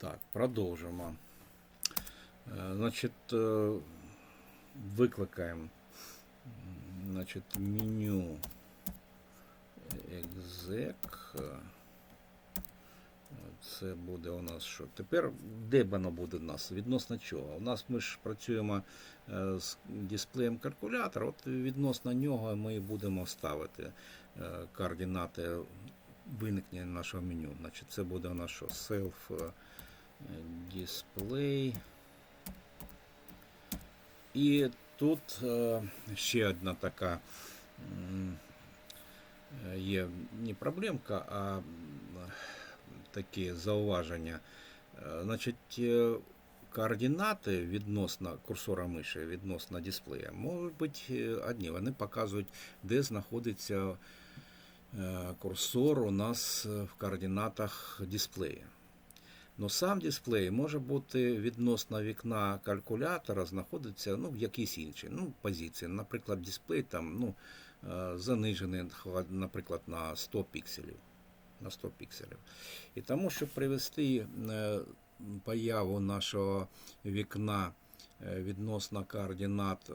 Так, продовжимо. Е, Значить, е, викликаємо значить, меню exec. Е, Це буде у нас що? Тепер де воно буде у нас? Відносно чого? У нас ми ж працюємо е, з дисплеєм калькулятора, от відносно нього ми будемо ставити е, координати виникнення нашого меню. Значить, це буде у нас що? Self display. І тут е, ще одна така є не проблемка, а такі зауваження. Е, Значить, е, координати відносно курсора миші, відносно дисплея, можуть бути одні. Вони показують, де знаходиться курсор у нас в координатах дисплея. Но сам дисплей може бути відносно вікна калькулятора, знаходиться ну, в якійсь іншій ну, позиції. Наприклад, дисплей там, ну, е, занижений, наприклад, на 100 пікселів. На 100 пікселів. І тому, щоб привести е, появу нашого вікна е, відносно координат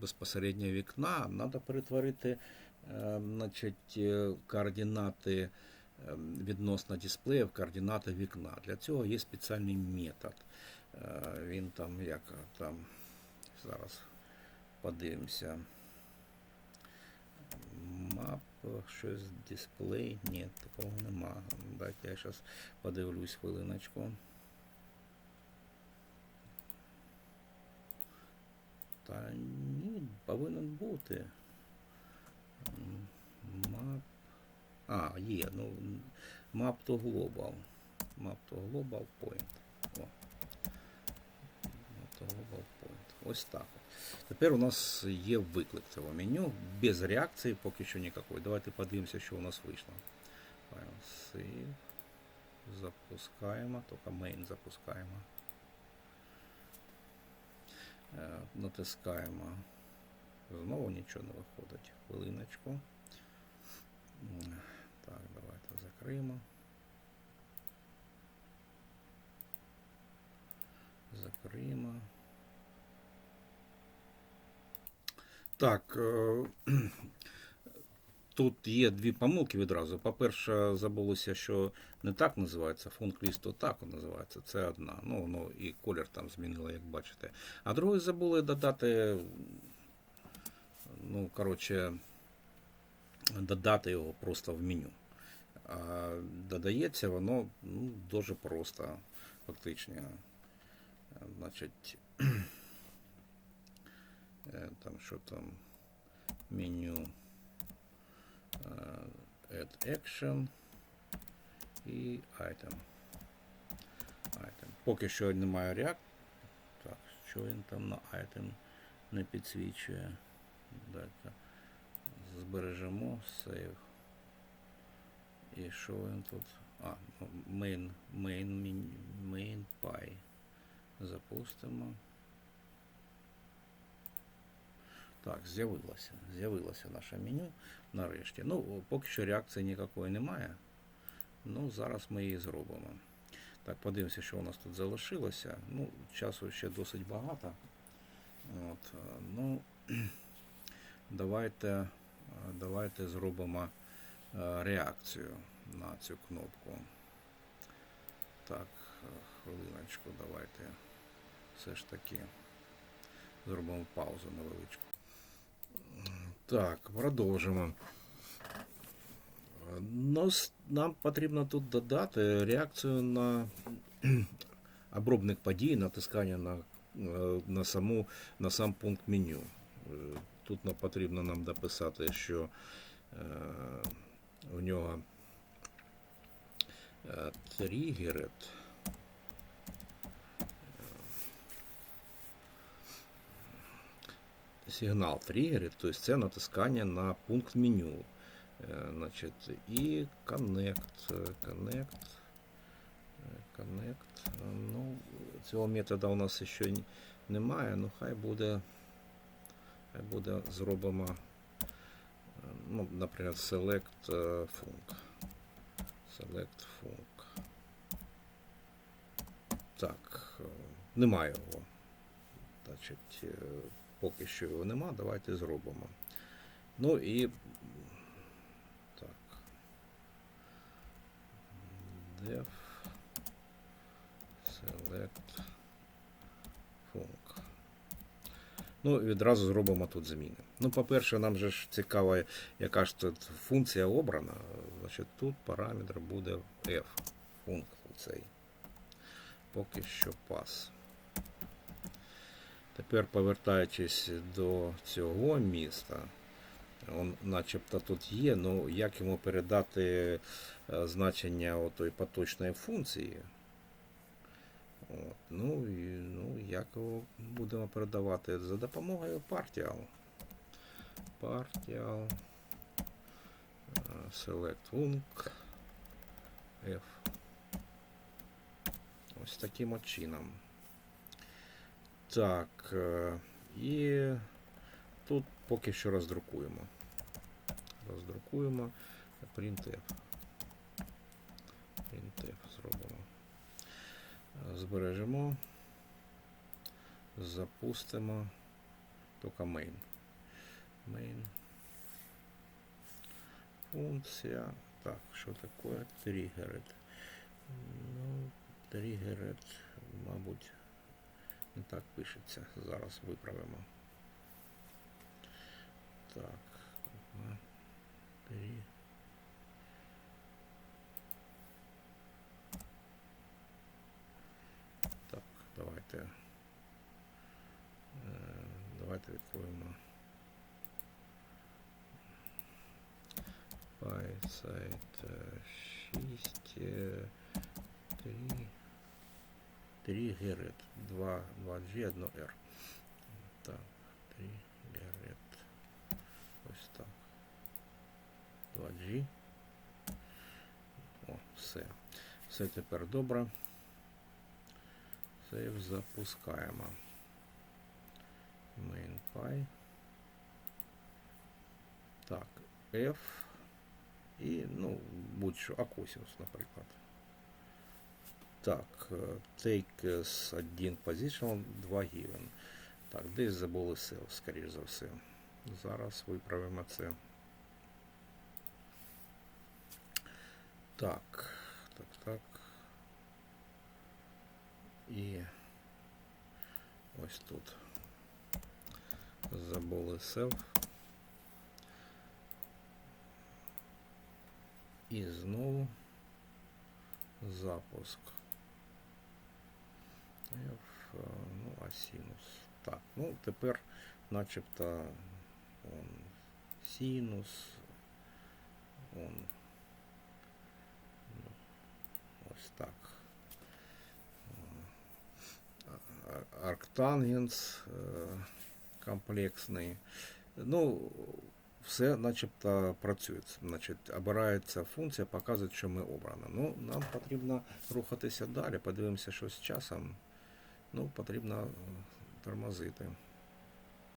безпосередньо вікна, треба перетворити значить, координати відносно дисплея в координати вікна. Для цього є спеціальний метод. Е, Він там як там зараз подивимося. Мап, щось дисплей. Ні, такого нема. Дайте я зараз подивлюсь хвилиночку. Та ні, повинен бути. М, Map. А, є, ну Map to Global. Map to Global Point. О. Map to Global Point. Ось так. Тепер у нас є виклик цього меню без реакції, поки що ніякої. Давайте подивимося, що у нас вийшло. Save. Запускаємо, тільки main запускаємо. Е, Натискаємо. Знову нічого не виходить. Хвилиночку. М, Так, закриємо. Закриємо. Так. е, Тут є дві помилки відразу. По-перше, забулося, що не так називається, функт лісту так називається. Це одна. Ну, воно і колір там змінило, як бачите. А друге забули додати, ну, коротше, додати його просто в меню. А додається воно ну, дуже просто, фактично. Значить, е, там що там меню. е, Add Action і Item. Item. Поки що немає React. Так, що він там на Item не підсвічує. Дайте збережемо Save. І що він тут? А, ну, main, main, main, py. Запустимо. Так, з'явилося. З'явилося наше меню нарешті. Ну, поки що реакції ніякої немає. Ну, зараз ми її зробимо. Так, подивимося, що у нас тут залишилося. Ну, часу ще досить багато. От, ну, давайте, давайте зробимо реакцію на цю кнопку. Так, е, хвилиночку, давайте все ж таки зробимо паузу невеличку. Так, продовжимо. Нас, нам потрібно тут додати реакцію на обробник подій, натискання на, е, на, саму, на сам пункт меню. Е, Тут нам потрібно нам дописати, що е, в нього е, тригерет. Сигнал тригерить, тобто це натискання на пункт меню. Е, Значить, і Connect. Connect. Connect. Ну, цього методу у нас ще немає, ну хай буде. Хай буде зробимо. Ну, наприклад, select func. Select func. Так, е, немає його. Значить, е, поки що його нема, давайте зробимо. Ну і так. Def select func. Ну, відразу зробимо тут зміни. Ну, по-перше, нам же ж цікаво, яка ж тут функція обрана. Значить, тут параметр буде f. Функт цей. Поки що пас. Тепер повертаючись до цього міста, он начебто тут є, ну як йому передати е, значення отої поточної функції? От, ну, і, ну, як його будемо передавати? За допомогою partial. Partial. е, Select func. F. Ось таким от чином. Так, е, і тут поки що роздрукуємо. Роздрукуємо. Printf зробимо. Е, Збережемо. Запустимо. Тільки main. Main. Функція. Так, що таке? Тригерит. Ну, тригерит, мабуть, не так пишеться. Зараз виправимо. Так. Три. Так, давайте. Е, Давайте відкроємо. Сайт 6, 3, 3 Герет, 2, 2G, 1 R. Так, 3 Герет. Ось так. 2G. О, все. Все тепер добре. Сейв запускаємо. MainPy. Так, F. І, ну, будь-що, Акосінус, наприклад. Так, е, take as 1 position, 2 given. Так, десь забули сел, скоріш за все. Зараз виправимо це. Так. І ось тут. Забули self. І знову запуск. F, е, ну, а синус. Так, ну тепер начебто он синус. Он ну, ось так. А- Арктангенс е, комплексний. Ну, все начебто працює. Значить, обирається функція, показує, що ми обрано. Ну, нам потрібно рухатися далі. Подивимося, що з часом. Ну, потрібно е, тормозити.